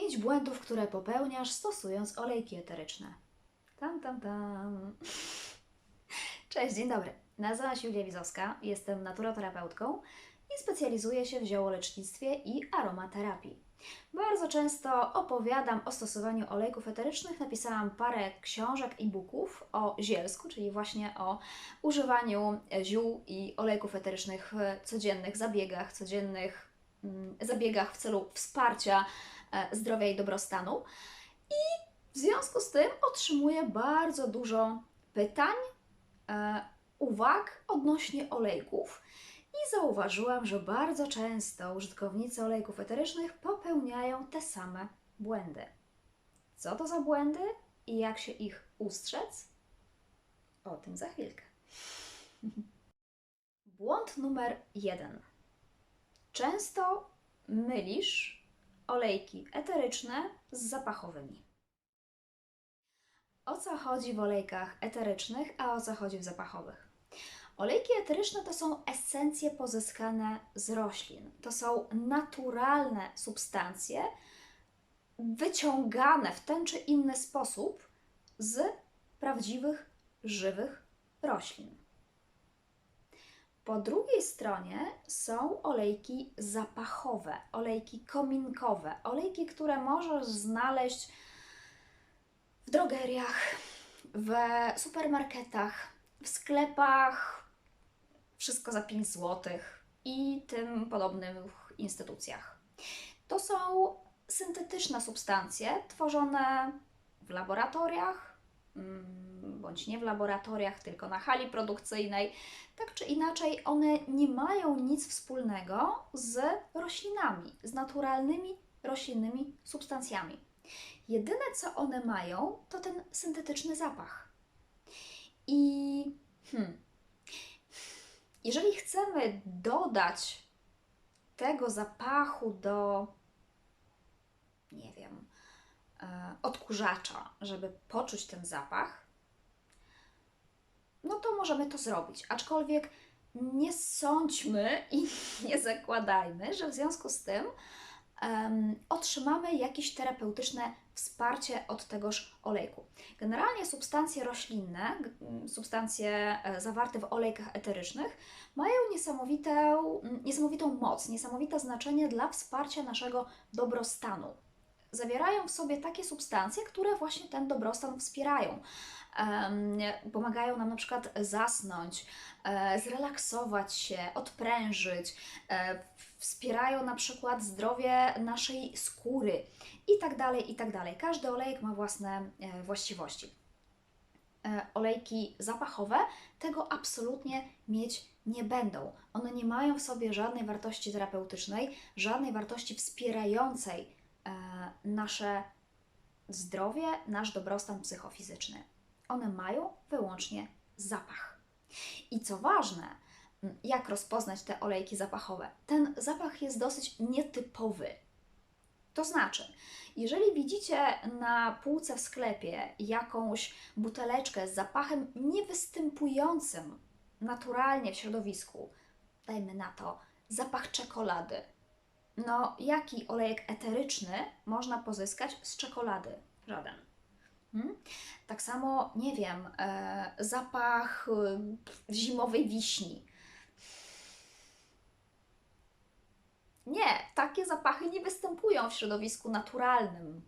Pięć błędów, które popełniasz stosując olejki eteryczne. Tam, tam, tam. Cześć, dzień dobry. Nazywam się Julia Wizowska, jestem naturoterapeutką i specjalizuję się w ziołolecznictwie i aromaterapii. Bardzo często opowiadam o stosowaniu olejków eterycznych. Napisałam parę książek i booków o zielsku, czyli właśnie o używaniu ziół i olejków eterycznych w codziennych zabiegach, codziennych mm, zabiegach w celu wsparcia e, zdrowia i dobrostanu. I w związku z tym otrzymuję bardzo dużo pytań, e, uwag odnośnie olejków. I zauważyłam, że bardzo często użytkownicy olejków eterycznych popełniają te same błędy. Co to za błędy i jak się ich ustrzec? O tym za chwilkę. Błąd numer jeden. Często mylisz olejki eteryczne z zapachowymi. O co chodzi w olejkach eterycznych, a o co chodzi w zapachowych? Olejki eteryczne to są esencje pozyskane z roślin. To są naturalne substancje wyciągane w ten czy inny sposób z prawdziwych, żywych roślin. Po drugiej stronie są olejki zapachowe, olejki kominkowe, olejki, które możesz znaleźć w drogeriach, w supermarketach, w sklepach, wszystko za 5 zł i tym podobnych instytucjach. To są syntetyczne substancje tworzone w laboratoriach, bądź nie w laboratoriach, tylko na hali produkcyjnej. Tak czy inaczej, one nie mają nic wspólnego z roślinami, z naturalnymi roślinnymi substancjami. Jedyne, co one mają, to ten syntetyczny zapach. I hmm, jeżeli chcemy dodać tego zapachu do, nie wiem, odkurzacza, żeby poczuć ten zapach, no to możemy to zrobić. Aczkolwiek nie sądźmy i nie zakładajmy, że w związku z tym um, otrzymamy jakieś terapeutyczne wsparcie od tegoż olejku. Generalnie substancje roślinne, substancje e, zawarte w olejkach eterycznych mają niesamowitą, niesamowitą moc, niesamowite znaczenie dla wsparcia naszego dobrostanu. Zawierają w sobie takie substancje, które właśnie ten dobrostan wspierają. Pomagają nam na przykład zasnąć, e, zrelaksować się, odprężyć, e, wspierają na przykład zdrowie naszej skóry i tak dalej, i tak dalej. Każdy olejek ma własne e, właściwości. Olejki zapachowe tego absolutnie mieć nie będą. One nie mają w sobie żadnej wartości terapeutycznej, żadnej wartości wspierającej nasze zdrowie, nasz dobrostan psychofizyczny. One mają wyłącznie zapach. I co ważne, jak rozpoznać te olejki zapachowe? Ten zapach jest dosyć nietypowy. To znaczy, jeżeli widzicie na półce w sklepie jakąś buteleczkę z zapachem niewystępującym naturalnie w środowisku, dajmy na to zapach czekolady, no jaki olejek eteryczny można pozyskać z czekolady? Żaden. Hmm? Tak samo, nie wiem, e, zapach e, zimowej wiśni. Nie, takie zapachy nie występują w środowisku naturalnym.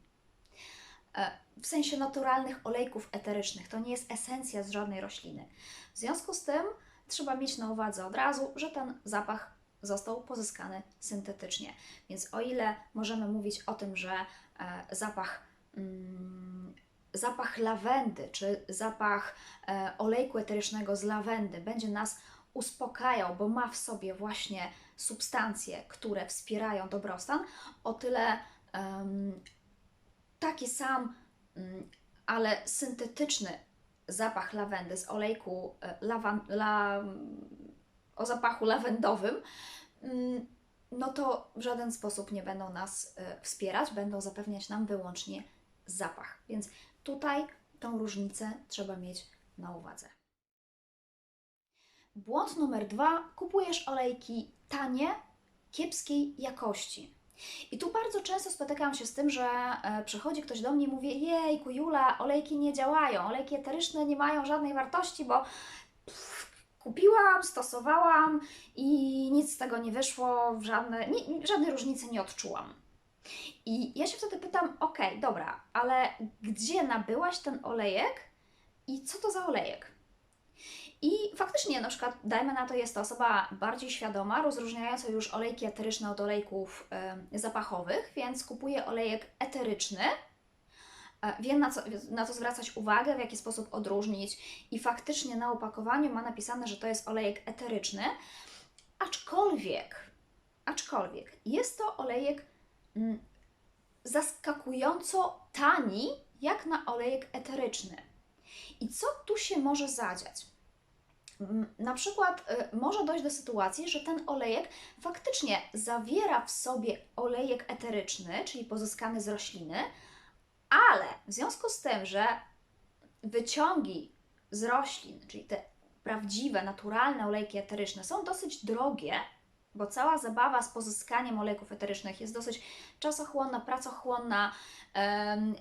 E, W sensie naturalnych olejków eterycznych. To nie jest esencja z żadnej rośliny. W związku z tym trzeba mieć na uwadze od razu, że ten zapach został pozyskany syntetycznie. Więc o ile możemy mówić o tym, że e, zapach, mm, zapach lawendy czy zapach e, olejku eterycznego z lawendy będzie nas uspokajał, bo ma w sobie właśnie substancje, które wspierają dobrostan, o tyle taki sam, mm, ale syntetyczny zapach lawendy z olejku e, lawan, la, o zapachu lawendowym, mm, no to w żaden sposób nie będą nas e, wspierać, będą zapewniać nam wyłącznie zapach. Więc tutaj tą różnicę trzeba mieć na uwadze. Błąd numer dwa: kupujesz olejki tanie, kiepskiej jakości. I tu bardzo często spotykam się z tym, że e, przychodzi ktoś do mnie i mówi: Jejku, Jula, olejki nie działają, olejki eteryczne nie mają żadnej wartości, bo pff, kupiłam, stosowałam i nic z tego nie wyszło, żadne, nie, żadnej różnicy nie odczułam. I ja się wtedy pytam: OK, dobra, ale gdzie nabyłaś ten olejek i co to za olejek? I faktycznie, na przykład, dajmy na to, jest to osoba bardziej świadoma, rozróżniająca już olejki eteryczne od olejków y, zapachowych, więc kupuje olejek eteryczny, wie na co, na co zwracać uwagę, w jaki sposób odróżnić, i faktycznie na opakowaniu ma napisane, że to jest olejek eteryczny, aczkolwiek, aczkolwiek jest to olejek mm, zaskakująco tani, jak na olejek eteryczny. I co tu się może zadziać? Na przykład y, może dojść do sytuacji, że ten olejek faktycznie zawiera w sobie olejek eteryczny, czyli pozyskany z rośliny, ale w związku z tym, że wyciągi z roślin, czyli te prawdziwe, naturalne olejki eteryczne są dosyć drogie, bo cała zabawa z pozyskaniem olejków eterycznych jest dosyć czasochłonna, pracochłonna,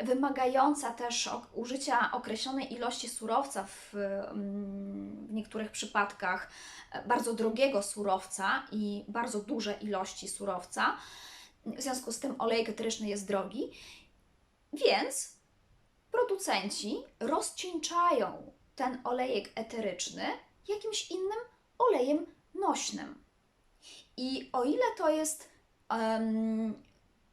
wymagająca też użycia określonej ilości surowca w, w niektórych przypadkach, e, bardzo drogiego surowca i bardzo duże ilości surowca. W związku z tym olejek eteryczny jest drogi, więc producenci rozcieńczają ten olejek eteryczny jakimś innym olejem nośnym. I o ile to jest um,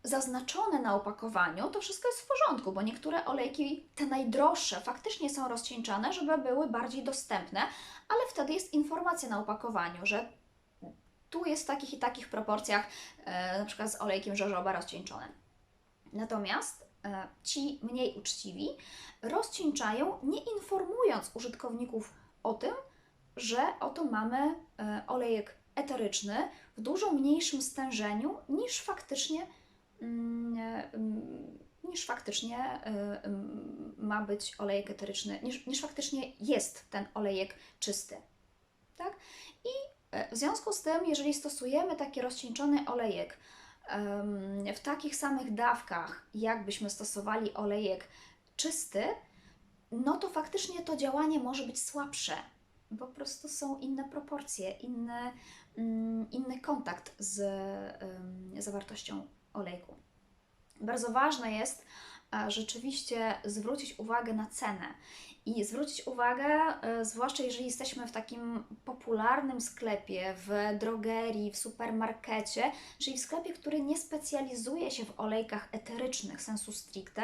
zaznaczone na opakowaniu, to wszystko jest w porządku, bo niektóre olejki, te najdroższe, faktycznie są rozcieńczane, żeby były bardziej dostępne, ale wtedy jest informacja na opakowaniu, że tu jest w takich i takich proporcjach, e, na przykład z olejkiem żożoba rozcieńczone. Natomiast ci mniej uczciwi rozcieńczają, nie informując użytkowników o tym, że oto mamy e, olejek eteryczny w dużo mniejszym stężeniu niż faktycznie mm, mm, niż faktycznie e, mm, ma być olejek eteryczny, niż, niż faktycznie jest ten olejek czysty. Tak? I e, w związku z tym, jeżeli stosujemy taki rozcieńczony olejek w takich samych dawkach, jakbyśmy stosowali olejek czysty, no to faktycznie to działanie może być słabsze. Po prostu są inne proporcje, inne Mm, inny kontakt z zawartością olejku. Bardzo ważne jest rzeczywiście zwrócić uwagę na cenę. I zwrócić uwagę, e, zwłaszcza jeżeli jesteśmy w takim popularnym sklepie, w drogerii, w supermarkecie, czyli w sklepie, który nie specjalizuje się w olejkach eterycznych sensu stricte,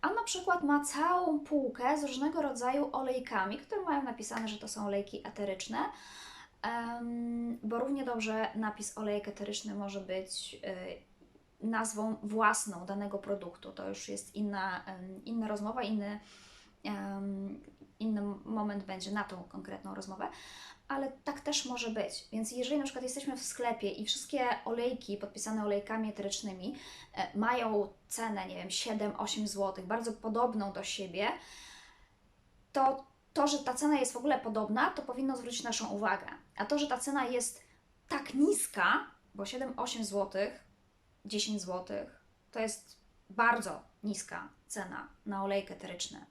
a na przykład ma całą półkę z różnego rodzaju olejkami, które mają napisane, że to są olejki eteryczne. Bo równie dobrze napis olejek eteryczny może być y, nazwą własną danego produktu. To już jest inna, inna rozmowa, inny, inny moment będzie na tą konkretną rozmowę, ale tak też może być. Więc jeżeli na przykład jesteśmy w sklepie i wszystkie olejki podpisane olejkami eterycznymi e, mają cenę, nie wiem, 7-8 zł, bardzo podobną do siebie, to to, że ta cena jest w ogóle podobna, to powinno zwrócić naszą uwagę. A to, że ta cena jest tak niska, bo 7-8 zł, 10 zł, to jest bardzo niska cena na olejek eteryczny,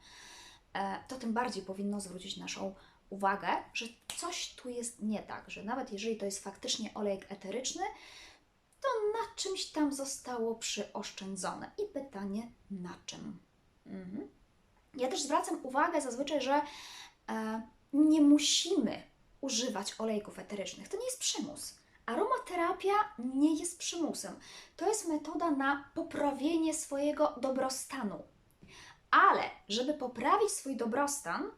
e, to tym bardziej powinno zwrócić naszą uwagę, że coś tu jest nie tak, że nawet jeżeli to jest faktycznie olejek eteryczny, to na czymś tam zostało przyoszczędzone. I pytanie, na czym? Mhm. Ja też zwracam uwagę zazwyczaj, że e, nie musimy używać olejków eterycznych. To nie jest przymus. Aromaterapia nie jest przymusem. To jest metoda na poprawienie swojego dobrostanu. Ale żeby poprawić swój dobrostan,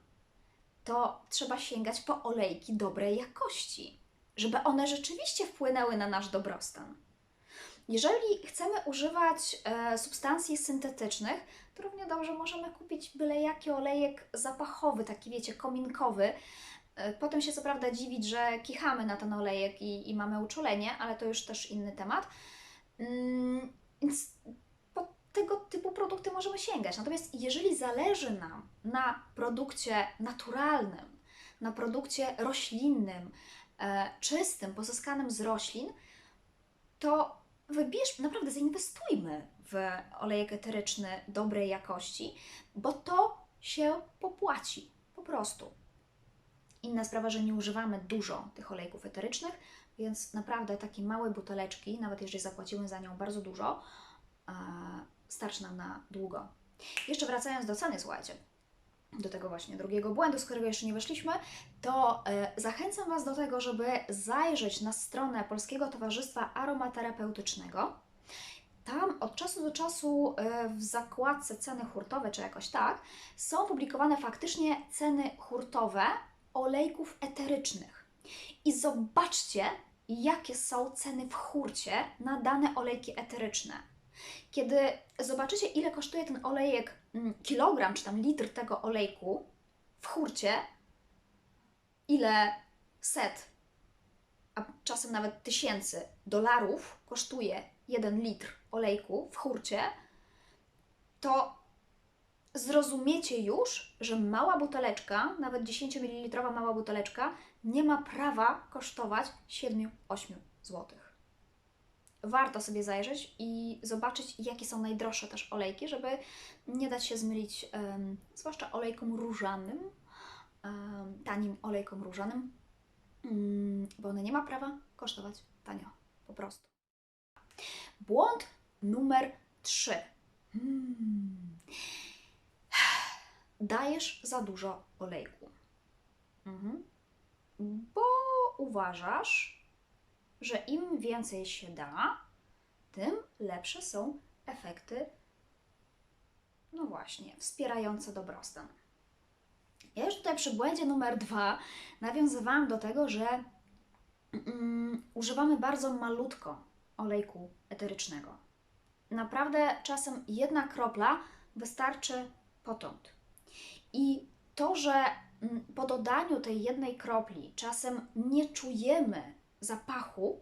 to trzeba sięgać po olejki dobrej jakości, żeby one rzeczywiście wpłynęły na nasz dobrostan. Jeżeli chcemy używać e, substancji syntetycznych, to równie dobrze możemy kupić byle jaki olejek zapachowy, taki wiecie, kominkowy. E, potem się co prawda dziwić, że kichamy na ten olejek i, i mamy uczulenie, ale to już też inny temat. Mm, więc po tego typu produkty możemy sięgać. Natomiast jeżeli zależy nam na produkcie naturalnym, na produkcie roślinnym, e, czystym, pozyskanym z roślin, to wybierz, naprawdę zainwestujmy w olejek eteryczny dobrej jakości, bo to się popłaci. Po prostu. Inna sprawa, że nie używamy dużo tych olejków eterycznych, więc naprawdę takie małe buteleczki, nawet jeżeli zapłacimy za nią bardzo dużo, e, starczy nam na długo. Jeszcze wracając do ceny, słuchajcie, do tego właśnie drugiego błędu, z którego jeszcze nie weszliśmy, to e, zachęcam Was do tego, żeby zajrzeć na stronę Polskiego Towarzystwa Aromaterapeutycznego. Tam od czasu do czasu e, w zakładce ceny hurtowe, czy jakoś tak, są publikowane faktycznie ceny hurtowe olejków eterycznych. I zobaczcie, jakie są ceny w hurcie na dane olejki eteryczne. Kiedy zobaczycie, ile kosztuje ten olejek, mm, kilogram czy tam litr tego olejku w hurcie, ile set, a czasem nawet tysięcy dolarów kosztuje jeden litr olejku w hurcie, to zrozumiecie już, że mała buteleczka, nawet 10 ml mała buteleczka, nie ma prawa kosztować 7-8 zł. Warto sobie zajrzeć i zobaczyć, jakie są najdroższe też olejki, żeby nie dać się zmylić, em, zwłaszcza olejkom różanym, em, tanim olejkom różanym, mm, bo one nie ma prawa kosztować tanio, po prostu. Błąd numer 3. Hmm. Dajesz za dużo olejku. Mhm. Bo uważasz, że im więcej się da, tym lepsze są efekty, no właśnie, wspierające dobrostan. Ja już tutaj przy błędzie numer dwa nawiązywałam do tego, że mm, używamy bardzo malutko olejku eterycznego. Naprawdę czasem jedna kropla wystarczy potąd. I to, że mm, po dodaniu tej jednej kropli czasem nie czujemy zapachu,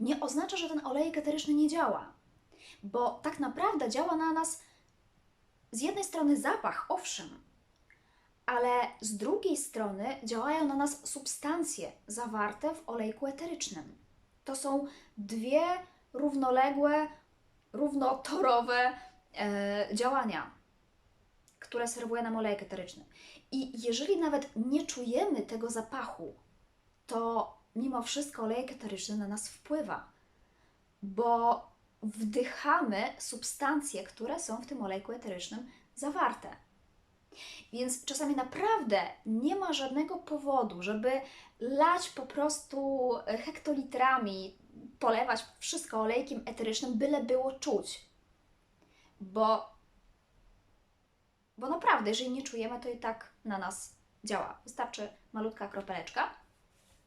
nie oznacza, że ten olejek eteryczny nie działa. Bo tak naprawdę działa na nas z jednej strony zapach, owszem, ale z drugiej strony działają na nas substancje zawarte w olejku eterycznym. To są dwie równoległe, równotorowe e, działania, które serwuje nam olejek eteryczny. I jeżeli nawet nie czujemy tego zapachu, to mimo wszystko olejek eteryczny na nas wpływa, bo wdychamy substancje, które są w tym olejku eterycznym zawarte. Więc czasami naprawdę nie ma żadnego powodu, żeby lać po prostu hektolitrami, polewać wszystko olejkiem eterycznym, byle było czuć. Bo, bo naprawdę, jeżeli nie czujemy, to i tak na nas działa. Wystarczy malutka kropeleczka.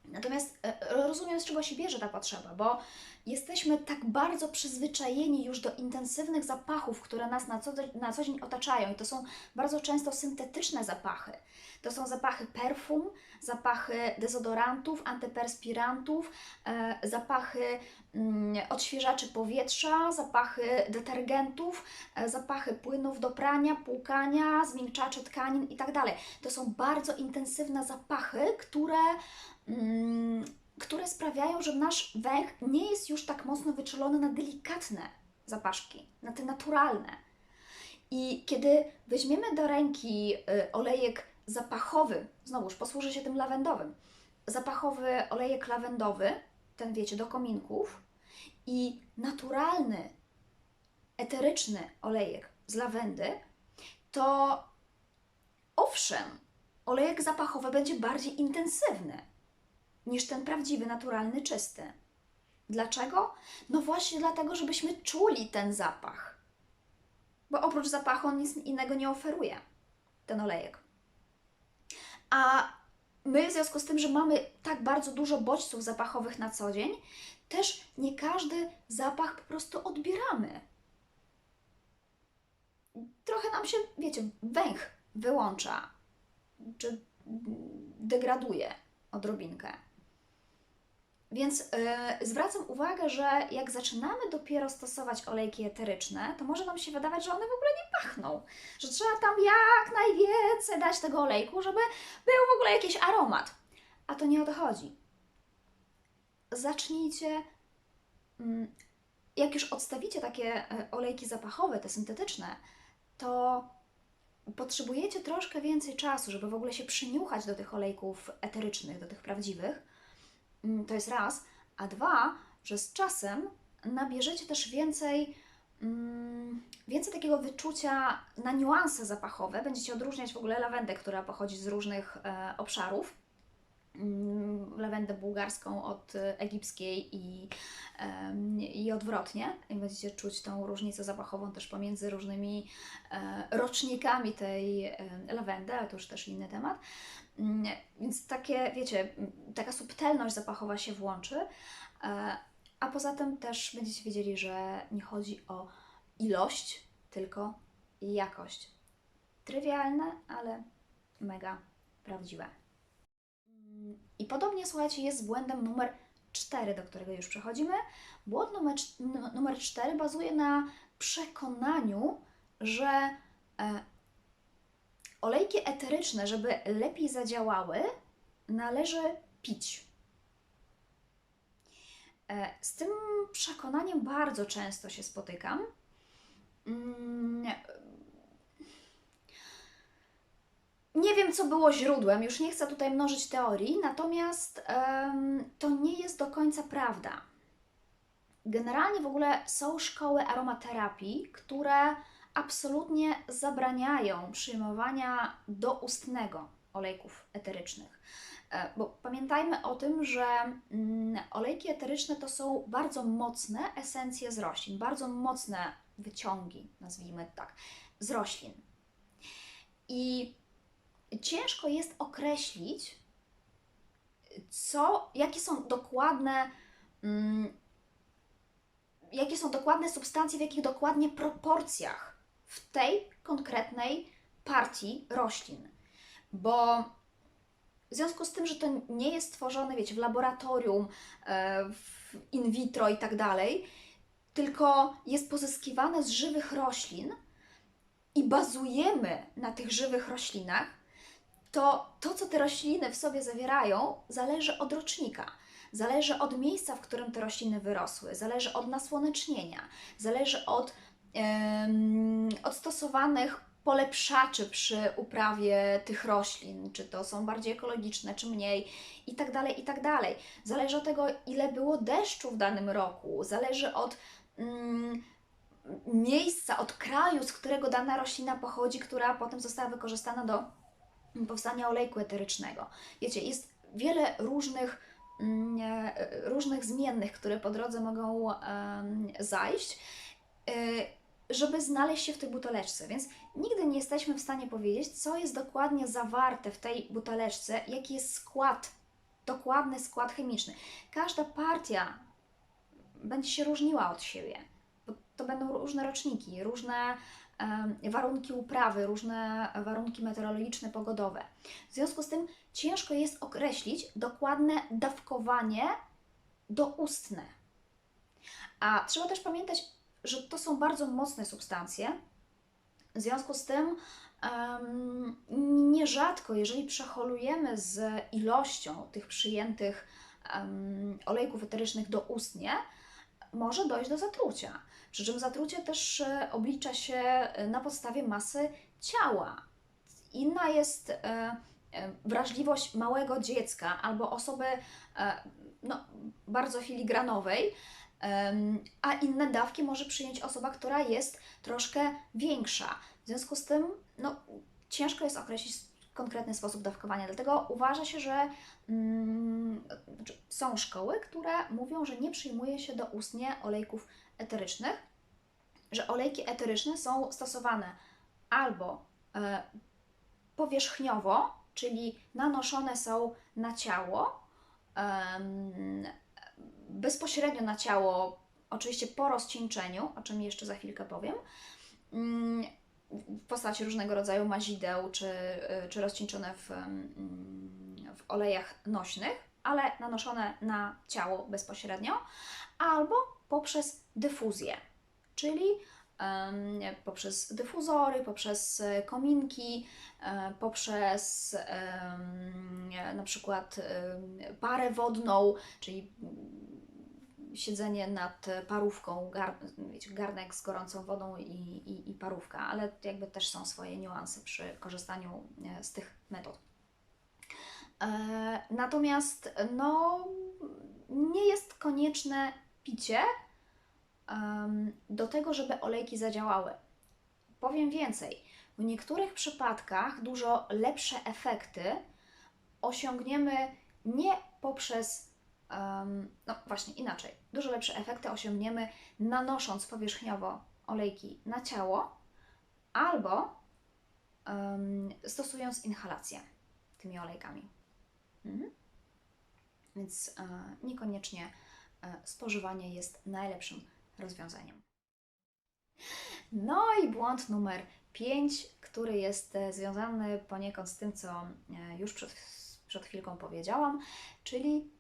Natomiast e, rozumiem, z czego się bierze ta potrzeba, bo jesteśmy tak bardzo przyzwyczajeni już do intensywnych zapachów, które nas na co, na co dzień otaczają, i to są bardzo często syntetyczne zapachy. To są zapachy perfum, zapachy dezodorantów, antyperspirantów, e, zapachy mm, odświeżaczy powietrza, zapachy detergentów, e, zapachy płynów do prania, płukania, zmiękczaczy tkanin itd. To są bardzo intensywne zapachy, które mm, które sprawiają, że nasz węch nie jest już tak mocno wyczulony na delikatne zapaszki, na te naturalne. I kiedy weźmiemy do ręki y, olejek zapachowy, znowuż posłużę się tym lawendowym, zapachowy olejek lawendowy, ten wiecie, do kominków, i naturalny, eteryczny olejek z lawendy, to owszem, olejek zapachowy będzie bardziej intensywny niż ten prawdziwy, naturalny, czysty. Dlaczego? No właśnie dlatego, żebyśmy czuli ten zapach. Bo oprócz zapachu on nic innego nie oferuje, ten olejek. A my, w związku z tym, że mamy tak bardzo dużo bodźców zapachowych na co dzień, też nie każdy zapach po prostu odbieramy. Trochę nam się, wiecie, węch wyłącza, czy degraduje odrobinkę. Więc yy, zwracam uwagę, że jak zaczynamy dopiero stosować olejki eteryczne, to może nam się wydawać, że one w ogóle nie pachną. Że trzeba tam jak najwięcej dać tego olejku, żeby był w ogóle jakiś aromat. A to nie o to chodzi. Zacznijcie mm, jak już odstawicie takie e, olejki zapachowe, te syntetyczne, to potrzebujecie troszkę więcej czasu, żeby w ogóle się przyniuchać do tych olejków eterycznych, do tych prawdziwych. Mm, To jest raz. A dwa, że z czasem nabierzecie też więcej, mm, więcej takiego wyczucia na niuanse zapachowe. Będziecie odróżniać w ogóle lawendę, która pochodzi z różnych e, obszarów. Mm, Lawendę bułgarską od e, egipskiej i, i odwrotnie. I będziecie czuć tą różnicę zapachową też pomiędzy różnymi e, rocznikami tej lawendy, ale to już też inny temat. Mm, Więc takie, wiecie, taka subtelność zapachowa się włączy, e, a poza tym też będziecie wiedzieli, że nie chodzi o ilość, tylko jakość. Trywialne, ale mega prawdziwe. Mm, I podobnie, słuchajcie, jest z błędem numer 4, do którego już przechodzimy. Błąd numer, numer 4 bazuje na przekonaniu, że e, olejki eteryczne, żeby lepiej zadziałały, należy pić. E, Z tym przekonaniem bardzo często się spotykam. Mm, Nie wiem, co było źródłem, już nie chcę tutaj mnożyć teorii, natomiast to nie jest do końca prawda. Generalnie w ogóle są szkoły aromaterapii, które absolutnie zabraniają przyjmowania doustnego olejków eterycznych. E, Bo pamiętajmy o tym, że mm, olejki eteryczne to są bardzo mocne esencje z roślin, bardzo mocne wyciągi, nazwijmy tak, z roślin. I ciężko jest określić, co, jakie są dokładne, mm, jakie są dokładne substancje, w jakich dokładnie proporcjach w tej konkretnej partii roślin. Bo w związku z tym, że to nie jest tworzone, wiecie, w laboratorium, e, w in vitro i tak dalej, tylko jest pozyskiwane z żywych roślin i bazujemy na tych żywych roślinach, to to, co te rośliny w sobie zawierają, zależy od rocznika. Zależy od miejsca, w którym te rośliny wyrosły, zależy od nasłonecznienia, zależy od, em, od stosowanych polepszaczy przy uprawie tych roślin, czy to są bardziej ekologiczne, czy mniej, i tak dalej, i tak dalej. Zależy od tego, ile było deszczu w danym roku, zależy od mm, miejsca, od kraju, z którego dana roślina pochodzi, która potem została wykorzystana do powstania olejku eterycznego. Wiecie, jest wiele różnych, mm, e, różnych zmiennych, które po drodze mogą zajść, e, żeby znaleźć się w tej buteleczce. Więc nigdy nie jesteśmy w stanie powiedzieć, co jest dokładnie zawarte w tej buteleczce, jaki jest skład, dokładny skład chemiczny. Każda partia będzie się różniła od siebie, bo to będą różne roczniki, różne warunki uprawy, różne warunki meteorologiczne, pogodowe. W związku z tym ciężko jest określić dokładne dawkowanie doustne. A trzeba też pamiętać, że to są bardzo mocne substancje. W związku z tym em, nierzadko, jeżeli przeholujemy z ilością tych przyjętych em, olejków eterycznych doustnie, może dojść do zatrucia. Przy czym zatrucie też e, oblicza się e, na podstawie masy ciała. Inna jest e, e, wrażliwość małego dziecka albo osoby e, no, bardzo filigranowej, a inne dawki może przyjąć osoba, która jest troszkę większa. W związku z tym no, ciężko jest określić konkretny sposób dawkowania. Dlatego uważa się, że mm, znaczy są szkoły, które mówią, że nie przyjmuje się doustnie olejków eterycznych, że olejki eteryczne są stosowane albo e, powierzchniowo, czyli nanoszone są na ciało, em, bezpośrednio na ciało, oczywiście po rozcieńczeniu, o czym jeszcze za chwilkę powiem, mm, w postaci różnego rodzaju mazideł, czy, y, czy rozcieńczone w, mm, w olejach nośnych, ale nanoszone na ciało bezpośrednio, albo poprzez dyfuzję, czyli poprzez dyfuzory, poprzez e, kominki, e, poprzez na przykład em, parę wodną, czyli siedzenie nad parówką, gar, wiecie, garnek z gorącą wodą i, i, i parówka, ale jakby też są swoje niuanse przy korzystaniu e, z tych metod. E, natomiast no, nie jest konieczne picie do tego, żeby olejki zadziałały. Powiem więcej, w niektórych przypadkach dużo lepsze efekty osiągniemy nie poprzez, em, no właśnie inaczej, dużo lepsze efekty osiągniemy nanosząc powierzchniowo olejki na ciało albo em, stosując inhalację tymi olejkami. Mhm. Więc e, niekoniecznie e, spożywanie jest najlepszym rozwiązaniem. No i błąd numer 5, który jest e, związany poniekąd z tym, co e, już przed, przed chwilką powiedziałam, czyli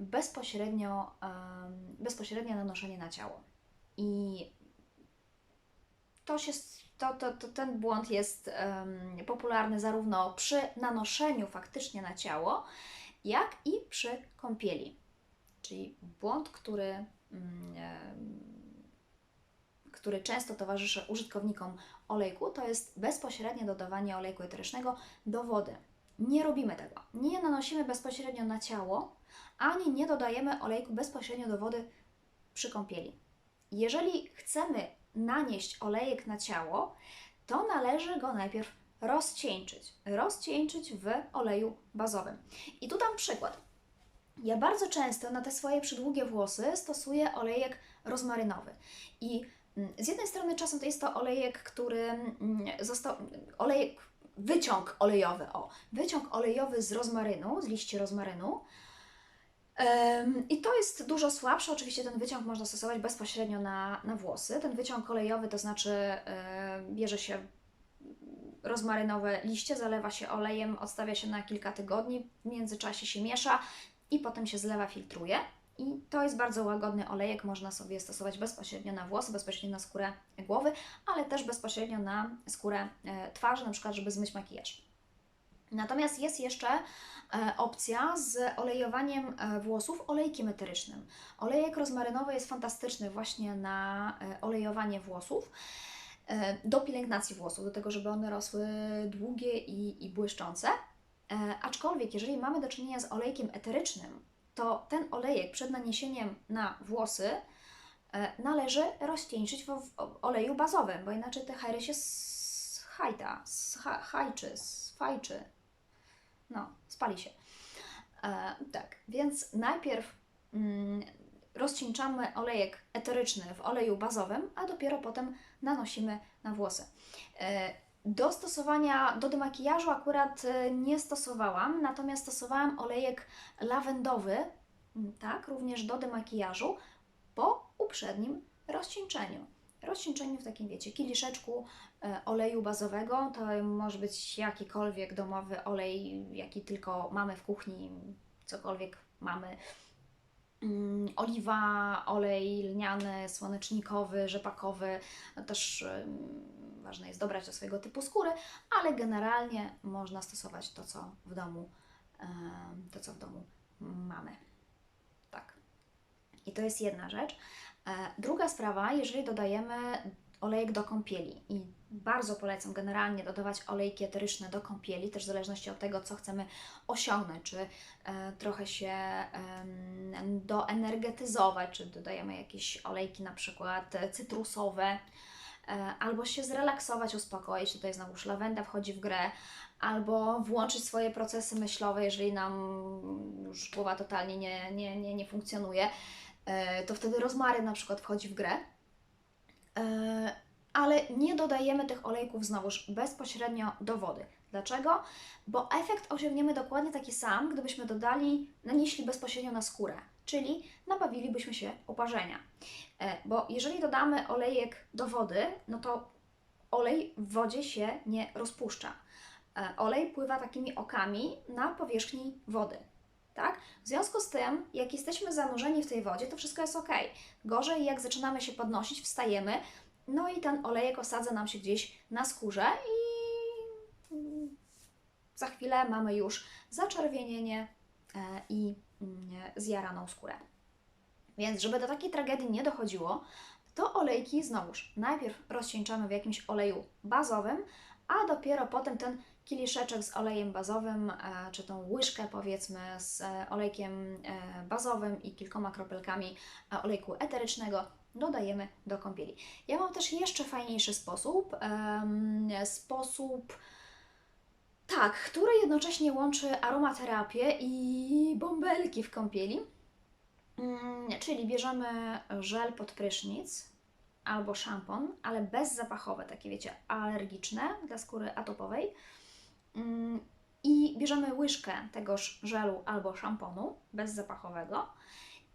bezpośrednio, em, bezpośrednie nanoszenie na ciało. I to się, to, to, to ten błąd jest popularny zarówno przy nanoszeniu faktycznie na ciało, jak i przy kąpieli. Czyli błąd, który, mm, który często towarzyszy użytkownikom olejku, to jest bezpośrednie dodawanie olejku eterycznego do wody. Nie robimy tego. Nie nanosimy bezpośrednio na ciało, ani nie dodajemy olejku bezpośrednio do wody przy kąpieli. Jeżeli chcemy nanieść olejek na ciało, to należy go najpierw rozcieńczyć. Rozcieńczyć w oleju bazowym. I tu dam przykład. Ja bardzo często na te swoje przydługie włosy stosuję olejek rozmarynowy. I mm, z jednej strony czasem to jest to olejek, który mm, został. olejek, wyciąg olejowy, o, wyciąg olejowy z rozmarynu, z liści rozmarynu. I to jest dużo słabsze. Oczywiście ten wyciąg można stosować bezpośrednio na, na włosy. Ten wyciąg olejowy to znaczy bierze się rozmarynowe liście, zalewa się olejem, odstawia się na kilka tygodni, w międzyczasie się miesza i potem się zlewa, filtruje. I to jest bardzo łagodny olejek, można sobie stosować bezpośrednio na włosy, bezpośrednio na skórę głowy, ale też bezpośrednio na skórę e, twarzy, na przykład, żeby zmyć makijaż. Natomiast jest jeszcze e, opcja z olejowaniem e, włosów olejkiem eterycznym. Olejek rozmarynowy jest fantastyczny właśnie na e, olejowanie włosów do pielęgnacji włosów, do tego, żeby one rosły długie i, i błyszczące. Aczkolwiek, jeżeli mamy do czynienia z olejkiem eterycznym, to ten olejek przed naniesieniem na włosy należy rozcieńczyć w, oleju bazowym, bo inaczej te hajry się schajta, scha- hajczy, sfajczy, no, spali się. E, tak, więc najpierw mm, rozcieńczamy olejek eteryczny w oleju bazowym, a dopiero potem nanosimy na włosy. E, do stosowania, do demakijażu akurat e, nie stosowałam, natomiast stosowałam olejek lawendowy, mm, tak, również do demakijażu po uprzednim rozcieńczeniu. Rozcieńczeniu w takim, wiecie, kieliszeczku e, oleju bazowego. To może być jakikolwiek domowy olej, jaki tylko mamy w kuchni, cokolwiek mamy. Mm, Oliwa, olej lniany, słonecznikowy, rzepakowy. No też ym, ważne jest dobrać do swojego typu skóry, ale generalnie można stosować to, co w domu, em, to, co w domu mamy. Tak. I to jest jedna rzecz. E, Druga sprawa, jeżeli dodajemy olejek do kąpieli i bardzo polecam generalnie dodawać olejki eteryczne do kąpieli, też w zależności od tego, co chcemy osiągnąć, czy e, trochę się em, doenergetyzować, czy dodajemy jakieś olejki na przykład e, cytrusowe, e, albo się zrelaksować, uspokoić, tutaj znowu lawenda wchodzi w grę, albo włączyć swoje procesy myślowe, jeżeli nam już głowa totalnie nie, nie, nie, nie funkcjonuje, e, to wtedy rozmaryn na przykład wchodzi w grę. E, Ale nie dodajemy tych olejków znowuż bezpośrednio do wody. Dlaczego? Bo efekt osiągniemy dokładnie taki sam, gdybyśmy dodali, nanieśli bezpośrednio na skórę, czyli nabawilibyśmy się oparzenia. E, Bo jeżeli dodamy olejek do wody, no to olej w wodzie się nie rozpuszcza. E, Olej pływa takimi okami na powierzchni wody. Tak? W związku z tym, jak jesteśmy zanurzeni w tej wodzie, to wszystko jest ok. Gorzej, jak zaczynamy się podnosić, wstajemy, no i ten olejek osadza nam się gdzieś na skórze i za chwilę mamy już zaczerwienienie e, i mm, zjaraną skórę. Więc, żeby do takiej tragedii nie dochodziło, to olejki znowuż najpierw rozcieńczamy w jakimś oleju bazowym, a dopiero potem ten kieliszeczek z olejem bazowym, e, czy tą łyżkę powiedzmy z e, olejkiem e, bazowym i kilkoma kropelkami olejku eterycznego dodajemy do kąpieli. Ja mam też jeszcze fajniejszy sposób, sposób tak, który jednocześnie łączy aromaterapię i bąbelki w kąpieli. Mm, Czyli bierzemy żel pod prysznic albo szampon, ale bezzapachowe, takie wiecie, alergiczne dla skóry atopowej. Mm, I bierzemy łyżkę tegoż żelu albo szamponu bezzapachowego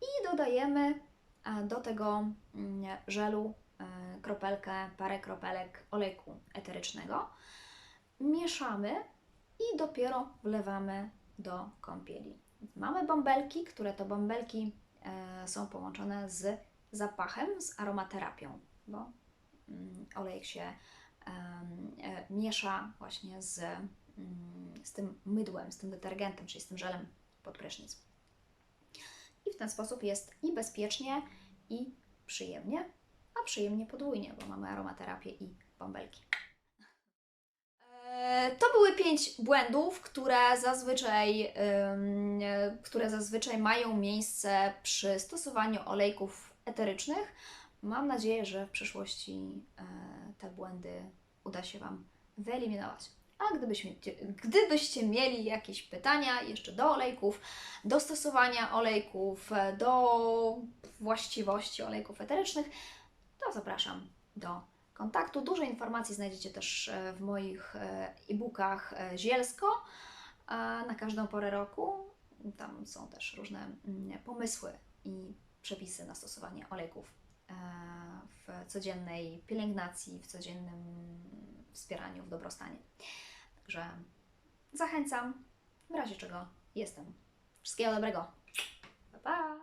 i dodajemy e, do tego mm, żelu e, kropelkę, parę kropelek olejku eterycznego. Mieszamy i dopiero wlewamy do kąpieli. Mamy bąbelki, które to bąbelki e, są połączone z zapachem, z aromaterapią, bo mm, olejek się miesza właśnie z, z tym mydłem, z tym detergentem, czyli z tym żelem pod prysznic. I w ten sposób jest i bezpiecznie, i przyjemnie, a przyjemnie podwójnie, bo mamy aromaterapię i bąbelki. E, To były pięć błędów, które zazwyczaj, które zazwyczaj mają miejsce przy stosowaniu olejków eterycznych. Mam nadzieję, że w przyszłości e, te błędy uda się Wam wyeliminować. A gdybyśmy, gdybyście mieli jakieś pytania jeszcze do olejków, do stosowania olejków, do właściwości olejków eterycznych, to zapraszam do kontaktu. Dużo informacji znajdziecie też e, w moich e, e-bookach e, Zielsko na każdą porę roku. Tam są też różne mm, pomysły i przepisy na stosowanie olejków w codziennej pielęgnacji, w codziennym wspieraniu, w dobrostanie. Także zachęcam. W razie czego jestem. Wszystkiego dobrego. Pa, pa!